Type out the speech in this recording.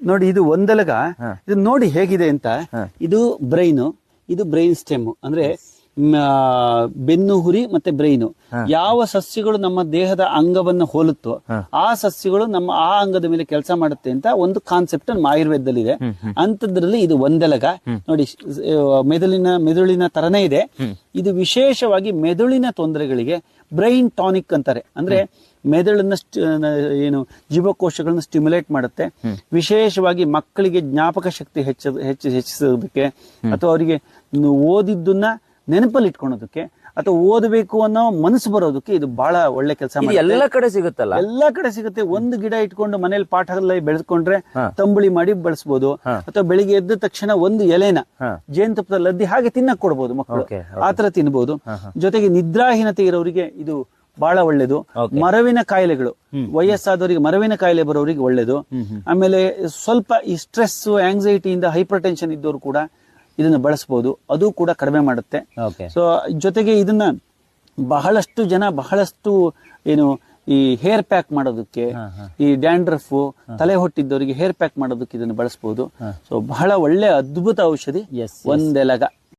ನೋಡಿ ಇದು ಒಂದಲಗ ಇದು ನೋಡಿ ಹೇಗಿದೆ ಅಂತ. ಇದು ಬ್ರೈನ್ ಇದು ಬ್ರೈನ್ ಸ್ಟೆಮ್ ಅಂದ್ರೆ ಬೆನ್ನು ಹುರಿ ಮತ್ತೆ ಬ್ರೈನು. ಯಾವ ಸಸ್ಯಗಳು ನಮ್ಮ ದೇಹದ ಅಂಗವನ್ನು ಹೋಲುತ್ತೋ ಆ ಸಸ್ಯಗಳು ನಮ್ಮ ಆ ಅಂಗದ ಮೇಲೆ ಕೆಲಸ ಮಾಡುತ್ತೆ ಅಂತ ಒಂದು ಕಾನ್ಸೆಪ್ಟ್ ನಮ್ಮ ಆಯುರ್ವೇದದಲ್ಲಿದೆ. ಅಂತದ್ರಲ್ಲಿ ಇದು ಒಂದೆಲಗ. ನೋಡಿ ಮೆದುಳಿನ ಮೆದುಳಿನ ತರನೇ ಇದೆ. ಇದು ವಿಶೇಷವಾಗಿ ಮೆದುಳಿನ ತೊಂದರೆಗಳಿಗೆ ಬ್ರೈನ್ ಟಾನಿಕ್ ಅಂತಾರೆ. ಅಂದ್ರೆ ಮೆದುಳನ್ನ ಏನು ಜೀವಕೋಶಗಳನ್ನ ಸ್ಟಿಮ್ಯುಲೇಟ್ ಮಾಡುತ್ತೆ. ವಿಶೇಷವಾಗಿ ಮಕ್ಕಳಿಗೆ ಜ್ಞಾಪಕ ಶಕ್ತಿ ಹೆಚ್ಚ ಹೆಚ್ಚು ಹೆಚ್ಚಿಸೋದಕ್ಕೆ ಅಥವಾ ಅವರಿಗೆ ಓದಿದ್ದನ್ನ ನೆನಪಲ್ಲಿ ಇಟ್ಕೊಳೋದಕ್ಕೆ ಅಥವಾ ಓದಬೇಕು ಅನ್ನೋ ಮನಸ್ಸು ಬರೋದಕ್ಕೆ ಇದು ಬಹಳ ಒಳ್ಳೆ ಕೆಲಸ ಎಲ್ಲ ಕಡೆ ಸಿಗುತ್ತಲ್ಲ? ಎಲ್ಲಾ ಕಡೆ ಸಿಗುತ್ತೆ. ಒಂದು ಗಿಡ ಇಟ್ಕೊಂಡು ಮನೇಲಿ ಪಾಠದಲ್ಲಿ ಬೆಳೆಸ್ಕೊಂಡ್ರೆ ತಂಬುಳಿ ಮಾಡಿ ಬಳಸ್ಬೋದು. ಅಥವಾ ಬೆಳಿಗ್ಗೆ ಎದ್ದ ತಕ್ಷಣ ಒಂದು ಎಲೆನ ಜೇನುತುಪ್ಪದಲ್ಲಿ ಅದ್ದಿ ಹಾಗೆ ತಿನ್ನಕ್ ಕೊಡ್ಬೋದು ಮಕ್ಕಳು. ಆತರ ತಿನ್ಬಹುದು ಜೊತೆಗೆ ನಿದ್ರಾಹೀನತೆ ಇರೋರಿಗೆ ಇದು ಬಹಳ ಒಳ್ಳೇದು. ಮರವಿನ ಕಾಯಿಲೆಗಳು. ವಯಸ್ಸಾದವರಿಗೆ ಮರವಿನ ಕಾಯಿಲೆ ಬರೋರಿಗೆ ಒಳ್ಳೇದು. ಆಮೇಲೆ ಸ್ವಲ್ಪ ಈ ಸ್ಟ್ರೆಸ್ ಆಂಗ್ಸೈಟಿಯಿಂದ ಹೈಪರ್ ಟೆನ್ಷನ್ ಇದ್ದವರು ಕೂಡ ಇದನ್ನ ಬಳಸಬಹುದು ಅದು ಕೂಡ ಕಡಿಮೆ ಮಾಡುತ್ತೆ. ಸೊ ಜೊತೆಗೆ ಇದನ್ನ ಬಹಳಷ್ಟು ಜನ ಬಹಳಷ್ಟು ಏನು ಈ ಹೇರ್ ಪ್ಯಾಕ್ ಮಾಡೋದಕ್ಕೆ ಈ ಡ್ಯಾಂಡ್ರಫ್ ತಲೆ ಹೊಟ್ಟಿದ್ದವರಿಗೆ ಹೇರ್ ಪ್ಯಾಕ್ ಮಾಡೋದಕ್ಕೆ ಇದನ್ನು ಬಳಸಬಹುದು ಸೊ ಬಹಳ ಒಳ್ಳೆ ಅದ್ಭುತ ಔಷಧಿ. ಒಂದೆಲಗ.